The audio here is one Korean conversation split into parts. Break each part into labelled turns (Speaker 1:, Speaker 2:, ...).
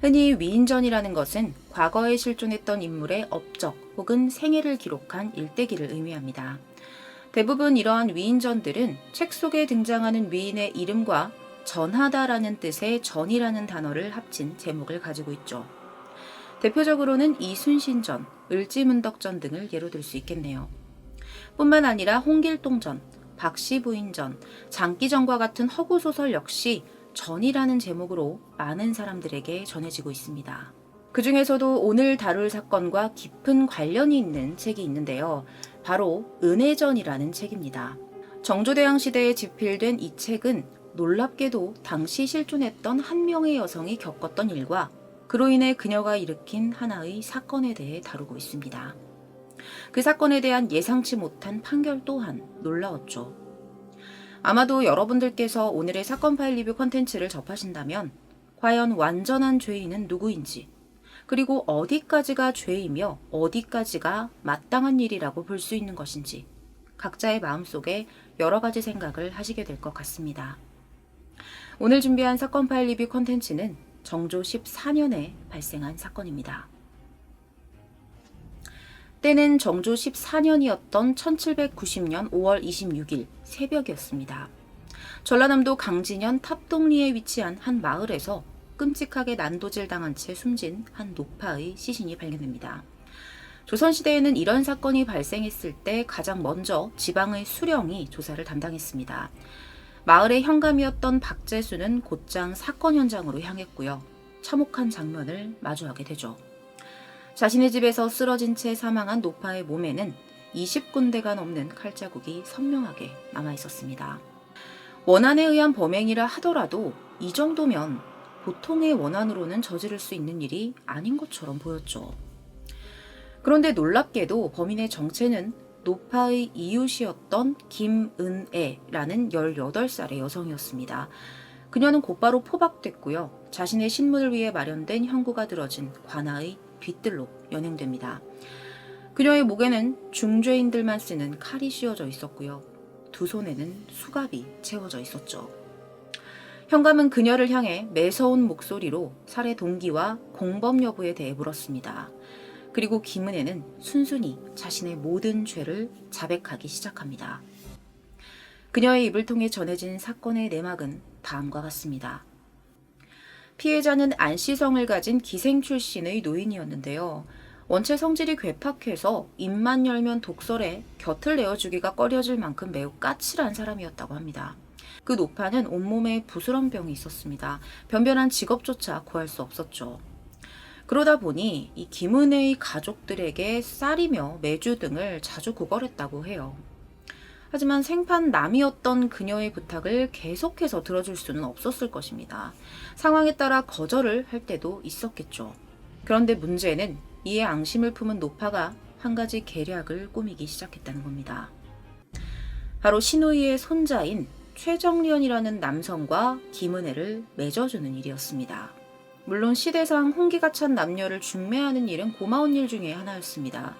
Speaker 1: 흔히 위인전이라는 것은 과거에 실존했던 인물의 업적 혹은 생애를 기록한 일대기를 의미합니다. 대부분 이러한 위인전들은 책 속에 등장하는 위인의 이름과 전하다라는 뜻의 전이라는 단어를 합친 제목을 가지고 있죠. 대표적으로는 이순신전, 을지문덕전 등을 예로 들 수 있겠네요. 뿐만 아니라 홍길동전, 박씨 부인전, 장기전과 같은 허구소설 역시 전이라는 제목으로 많은 사람들에게 전해지고 있습니다. 그 중에서도 오늘 다룰 사건과 깊은 관련이 있는 책이 있는데요. 바로 은혜전이라는 책입니다. 정조대왕 시대에 집필된 이 책은 놀랍게도 당시 실존했던 한 명의 여성이 겪었던 일과 그로 인해 그녀가 일으킨 하나의 사건에 대해 다루고 있습니다. 그 사건에 대한 예상치 못한 판결 또한 놀라웠죠. 아마도 여러분들께서 오늘의 사건 파일 리뷰 컨텐츠를 접하신다면 과연 완전한 죄인은 누구인지 그리고 어디까지가 죄이며 어디까지가 마땅한 일이라고 볼 수 있는 것인지 각자의 마음속에 여러 가지 생각을 하시게 될 것 같습니다. 오늘 준비한 사건 파일 리뷰 컨텐츠는 정조 14년에 발생한 사건입니다. 때는 정조 14년이었던 1790년 5월 26일 새벽이었습니다. 전라남도 강진현 탑동리에 위치한 한 마을에서 끔찍하게 난도질 당한 채 숨진 한 노파의 시신이 발견됩니다. 조선시대에는 이런 사건이 발생했을 때 가장 먼저 지방의 수령이 조사를 담당했습니다. 마을의 현감이었던 박재수는 곧장 사건 현장으로 향했고요. 참혹한 장면을 마주하게 되죠. 자신의 집에서 쓰러진 채 사망한 노파의 몸에는 20군데가 넘는 칼자국이 선명하게 남아 있었습니다. 원한에 의한 범행이라 하더라도 이 정도면 보통의 원한으로는 저지를 수 있는 일이 아닌 것처럼 보였죠. 그런데 놀랍게도 범인의 정체는 노파의 이웃이었던 김은애라는 18살의 여성이었습니다. 그녀는 곧바로 포박됐고요. 자신의 신문을 위해 마련된 형구가 들어진 관아의 뒤뜰로 연행됩니다. 그녀의 목에는 중죄인들만 쓰는 칼이 씌워져 있었고요. 두 손에는 수갑이 채워져 있었죠. 현감은 그녀를 향해 매서운 목소리로 살해 동기와 공범 여부에 대해 물었습니다. 그리고 김은혜는 순순히 자신의 모든 죄를 자백하기 시작합니다. 그녀의 입을 통해 전해진 사건의 내막은 다음과 같습니다. 피해자는 안시성을 가진 기생 출신의 노인이었는데요. 원체 성질이 괴팍해서 입만 열면 독설에 곁을 내어주기가 꺼려질 만큼 매우 까칠한 사람이었다고 합니다. 그 노파는 온몸에 부스럼 병이 있었습니다. 변변한 직업조차 구할 수 없었죠. 그러다 보니 이 김은혜의 가족들에게 쌀이며 매주 등을 자주 구걸했다고 해요. 하지만 생판 남이었던 그녀의 부탁을 계속해서 들어줄 수는 없었을 것입니다. 상황에 따라 거절을 할 때도 있었겠죠. 그런데 문제는 이에 앙심을 품은 노파가 한 가지 계략을 꾸미기 시작했다는 겁니다. 바로 신우이의 손자인 최정련이라는 남성과 김은혜를 맺어주는 일이었습니다. 물론 시대상 홍기가 찬 남녀를 중매하는 일은 고마운 일 중에 하나였습니다.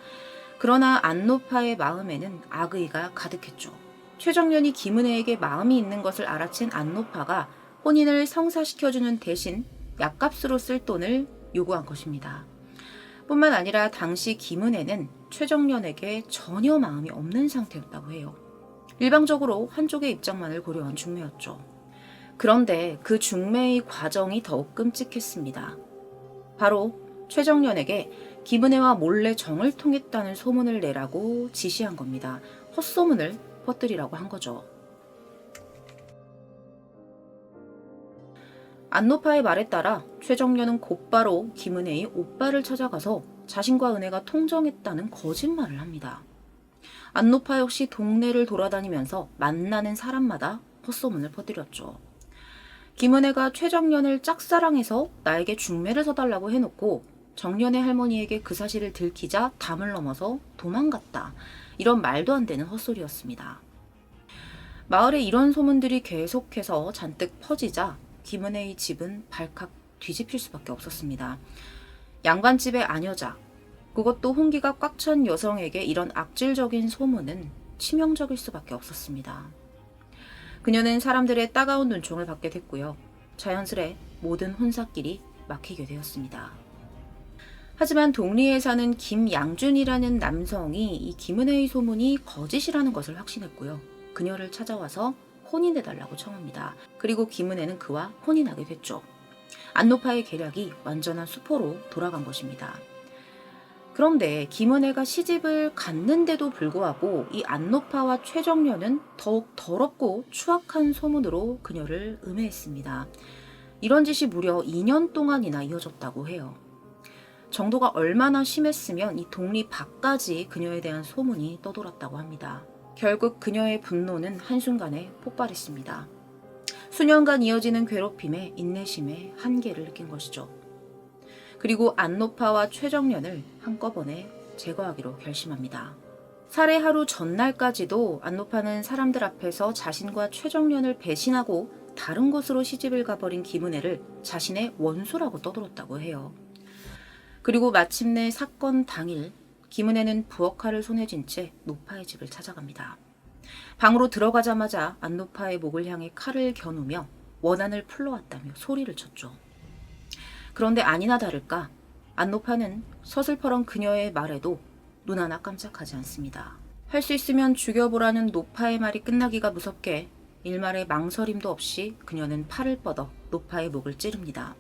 Speaker 1: 그러나 안노파의 마음에는 악의가 가득했죠. 최정련이 김은혜에게 마음이 있는 것을 알아챈 안노파가 혼인을 성사시켜주는 대신 약값으로 쓸 돈을 요구한 것입니다. 뿐만 아니라 당시 김은혜는 최정련에게 전혀 마음이 없는 상태였다고 해요. 일방적으로 한쪽의 입장만을 고려한 중매였죠. 그런데 그 중매의 과정이 더욱 끔찍했습니다. 바로 최정련에게 김은혜와 몰래 정을 통했다는 소문을 내라고 지시한 겁니다. 헛소문을 퍼뜨리라고 한 거죠. 안노파의 말에 따라 최정련은 곧바로 김은혜의 오빠를 찾아가서 자신과 은혜가 통정했다는 거짓말을 합니다. 안노파 역시 동네를 돌아다니면서 만나는 사람마다 헛소문을 퍼뜨렸죠. 김은혜가 최정련을 짝사랑해서 나에게 중매를 서달라고 해놓고 정련의 할머니에게 그 사실을 들키자 담을 넘어서 도망갔다. 이런 말도 안 되는 헛소리였습니다. 마을에 이런 소문들이 계속해서 잔뜩 퍼지자 김은혜의 집은 발칵 뒤집힐 수밖에 없었습니다. 양반집의 아녀자, 그것도 홍기가 꽉 찬 여성에게 이런 악질적인 소문은 치명적일 수밖에 없었습니다. 그녀는 사람들의 따가운 눈총을 받게 됐고요. 자연스레 모든 혼사길이 막히게 되었습니다. 하지만 동리에 사는 김양준이라는 남성이 이 김은혜의 소문이 거짓이라는 것을 확신했고요. 그녀를 찾아와서 혼인해달라고 청합니다. 그리고 김은혜는 그와 혼인하게 됐죠. 안노파의 계략이 완전한 수포로 돌아간 것입니다. 그런데 김은혜가 시집을 갔는데도 불구하고 이 안노파와 최정련은 더욱 더럽고 추악한 소문으로 그녀를 음해했습니다. 이런 짓이 무려 2년 동안이나 이어졌다고 해요. 정도가 얼마나 심했으면 이 동리 밖까지 그녀에 대한 소문이 떠돌았다고 합니다. 결국 그녀의 분노는 한순간에 폭발했습니다. 수년간 이어지는 괴롭힘에 인내심에 한계를 느낀 것이죠. 그리고 안노파와 최정련을 한꺼번에 제거하기로 결심합니다. 살해 하루 전날까지도 안노파는 사람들 앞에서 자신과 최정련을 배신하고 다른 곳으로 시집을 가버린 김은혜를 자신의 원수라고 떠들었다고 해요. 그리고 마침내 사건 당일 김은혜는 부엌칼을 손에 쥔 채 노파의 집을 찾아갑니다. 방으로 들어가자마자 안노파의 목을 향해 칼을 겨누며 원한을 풀러왔다며 소리를 쳤죠. 그런데 아니나 다를까 안노파는 서슬퍼런 그녀의 말에도 눈 하나 깜짝하지 않습니다. 할 수 있으면 죽여보라는 노파의 말이 끝나기가 무섭게 일말의 망설임도 없이 그녀는 팔을 뻗어 노파의 목을 찌릅니다.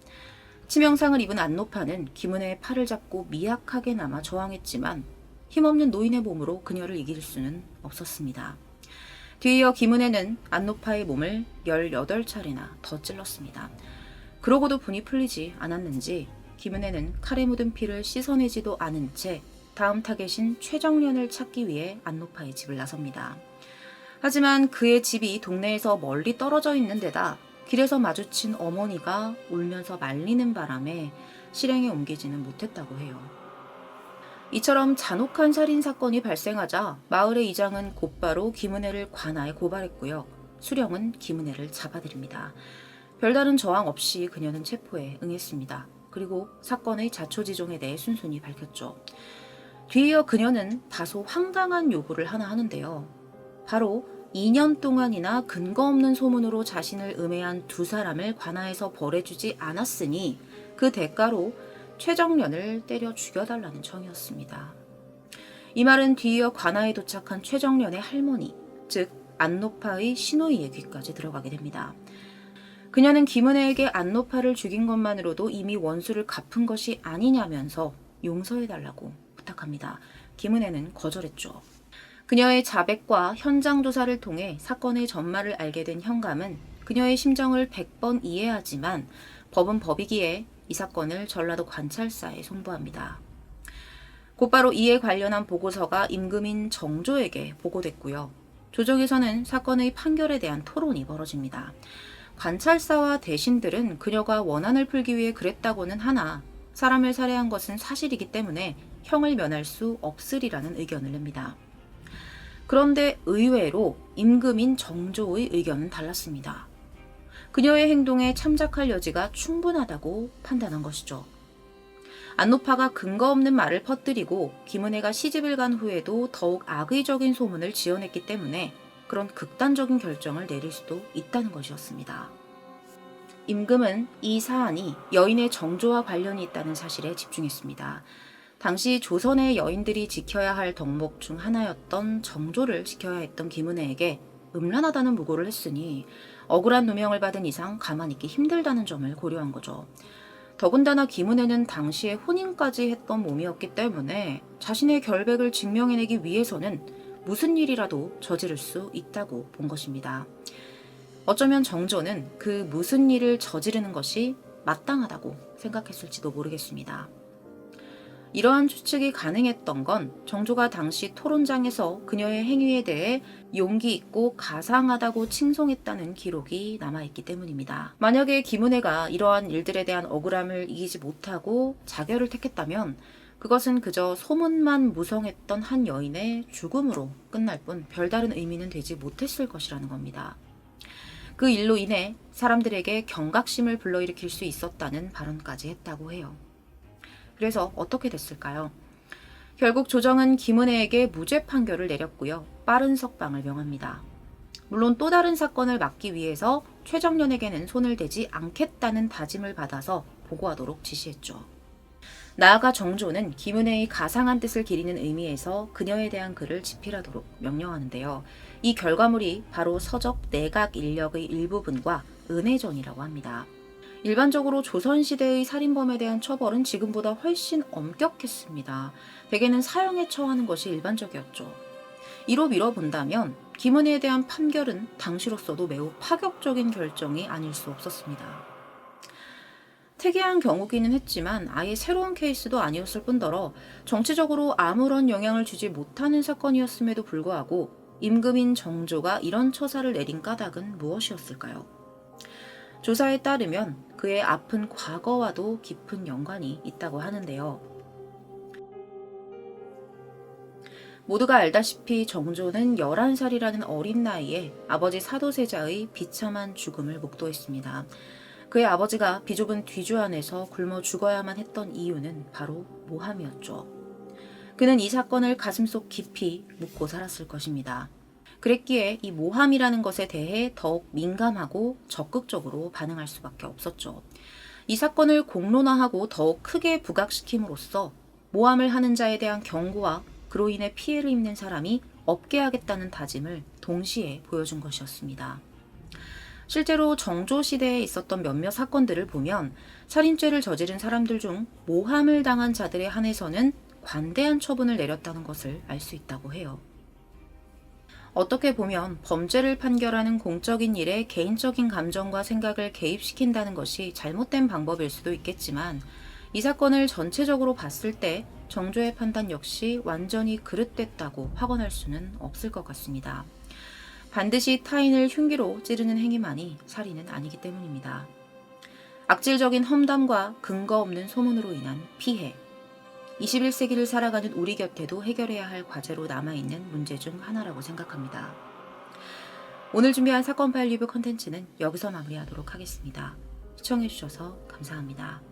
Speaker 1: 치명상을 입은 안노파는 김은혜의 팔을 잡고 미약하게 남아 저항했지만 힘없는 노인의 몸으로 그녀를 이길 수는 없었습니다. 뒤이어 김은혜는 안노파의 몸을 18차례나 더 찔렀습니다. 그러고도 분이 풀리지 않았는지 김은혜는 칼에 묻은 피를 씻어내지도 않은 채 다음 타겟인 최정련을 찾기 위해 안노파의 집을 나섭니다. 하지만 그의 집이 동네에서 멀리 떨어져 있는 데다 길에서 마주친 어머니가 울면서 말리는 바람에 실행에 옮기지는 못했다고 해요. 이처럼 잔혹한 살인 사건이 발생하자 마을의 이장은 곧바로 김은혜를 관아에 고발했고요. 수령은 김은혜를 잡아들입니다. 별다른 저항 없이 그녀는 체포에 응했습니다. 그리고 사건의 자초지종에 대해 순순히 밝혔죠. 뒤이어 그녀는 다소 황당한 요구를 하나 하는데요. 바로 2년 동안이나 근거 없는 소문으로 자신을 음해한 두 사람을 관아에서 벌해주지 않았으니 그 대가로 최정련을 때려 죽여달라는 청이었습니다. 이 말은 뒤이어 관아에 도착한 최정련의 할머니, 즉 안노파의 시노이의 귀까지 들어가게 됩니다. 그녀는 김은혜에게 안노파를 죽인 것만으로도 이미 원수를 갚은 것이 아니냐면서 용서해달라고 부탁합니다. 김은혜는 거절했죠. 그녀의 자백과 현장 조사를 통해 사건의 전말을 알게 된 현감은 그녀의 심정을 100번 이해하지만 법은 법이기에 이 사건을 전라도 관찰사에 송부합니다. 곧바로 이에 관련한 보고서가 임금인 정조에게 보고됐고요. 조정에서는 사건의 판결에 대한 토론이 벌어집니다. 관찰사와 대신들은 그녀가 원한을 풀기 위해 그랬다고는 하나 사람을 살해한 것은 사실이기 때문에 형을 면할 수 없으리라는 의견을 냅니다. 그런데 의외로 임금인 정조의 의견은 달랐습니다. 그녀의 행동에 참작할 여지가 충분하다고 판단한 것이죠. 안노파가 근거 없는 말을 퍼뜨리고 김은혜가 시집을 간 후에도 더욱 악의적인 소문을 지어냈기 때문에 그런 극단적인 결정을 내릴 수도 있다는 것이었습니다. 임금은 이 사안이 여인의 정조와 관련이 있다는 사실에 집중했습니다. 당시 조선의 여인들이 지켜야 할 덕목 중 하나였던 정조를 지켜야 했던 김은혜에게 음란하다는 무고를 했으니 억울한 누명을 받은 이상 가만히 있기 힘들다는 점을 고려한 거죠. 더군다나 김은혜는 당시에 혼인까지 했던 몸이었기 때문에 자신의 결백을 증명해내기 위해서는 무슨 일이라도 저지를 수 있다고 본 것입니다. 어쩌면 정조는 그 무슨 일을 저지르는 것이 마땅하다고 생각했을지도 모르겠습니다. 이러한 추측이 가능했던 건 정조가 당시 토론장에서 그녀의 행위에 대해 용기 있고 가상하다고 칭송했다는 기록이 남아있기 때문입니다. 만약에 김은혜가 이러한 일들에 대한 억울함을 이기지 못하고 자결을 택했다면 그것은 그저 소문만 무성했던 한 여인의 죽음으로 끝날 뿐 별다른 의미는 되지 못했을 것이라는 겁니다. 그 일로 인해 사람들에게 경각심을 불러일으킬 수 있었다는 발언까지 했다고 해요. 그래서 어떻게 됐을까요? 결국 조정은 김은혜에게 무죄 판결을 내렸고요. 빠른 석방을 명합니다. 물론 또 다른 사건을 막기 위해서 최정련에게는 손을 대지 않겠다는 다짐을 받아서 보고하도록 지시했죠. 나아가 정조는 김은혜의 가상한 뜻을 기리는 의미에서 그녀에 대한 글을 집필하도록 명령하는데요. 이 결과물이 바로 서적 내각 인력의 일부분과 은혜전이라고 합니다. 일반적으로 조선시대의 살인범에 대한 처벌은 지금보다 훨씬 엄격했습니다. 대개는 사형에 처하는 것이 일반적이었죠. 이로 미뤄본다면 김은혜에 대한 판결은 당시로서도 매우 파격적인 결정이 아닐 수 없었습니다. 특이한 경우기는 했지만 아예 새로운 케이스도 아니었을 뿐더러 정치적으로 아무런 영향을 주지 못하는 사건이었음에도 불구하고 임금인 정조가 이런 처사를 내린 까닭은 무엇이었을까요? 조사에 따르면 그의 아픈 과거와도 깊은 연관이 있다고 하는데요. 모두가 알다시피 정조는 11살이라는 어린 나이에 아버지 사도세자의 비참한 죽음을 목도했습니다. 그의 아버지가 비좁은 뒤주 안에서 굶어 죽어야만 했던 이유는 바로 모함이었죠. 그는 이 사건을 가슴속 깊이 묻고 살았을 것입니다. 그랬기에 이 모함이라는 것에 대해 더욱 민감하고 적극적으로 반응할 수밖에 없었죠. 이 사건을 공론화하고 더욱 크게 부각시킴으로써 모함을 하는 자에 대한 경고와 그로 인해 피해를 입는 사람이 없게 하겠다는 다짐을 동시에 보여준 것이었습니다. 실제로 정조 시대에 있었던 몇몇 사건들을 보면 살인죄를 저지른 사람들 중 모함을 당한 자들에 한해서는 관대한 처분을 내렸다는 것을 알 수 있다고 해요. 어떻게 보면 범죄를 판결하는 공적인 일에 개인적인 감정과 생각을 개입시킨다는 것이 잘못된 방법일 수도 있겠지만 이 사건을 전체적으로 봤을 때 정조의 판단 역시 완전히 그릇됐다고 확언할 수는 없을 것 같습니다. 반드시 타인을 흉기로 찌르는 행위만이 살인은 아니기 때문입니다. 악질적인 험담과 근거 없는 소문으로 인한 피해. 21세기를 살아가는 우리 곁에도 해결해야 할 과제로 남아있는 문제 중 하나라고 생각합니다. 오늘 준비한 사건 파일 리뷰 컨텐츠는 여기서 마무리하도록 하겠습니다. 시청해주셔서 감사합니다.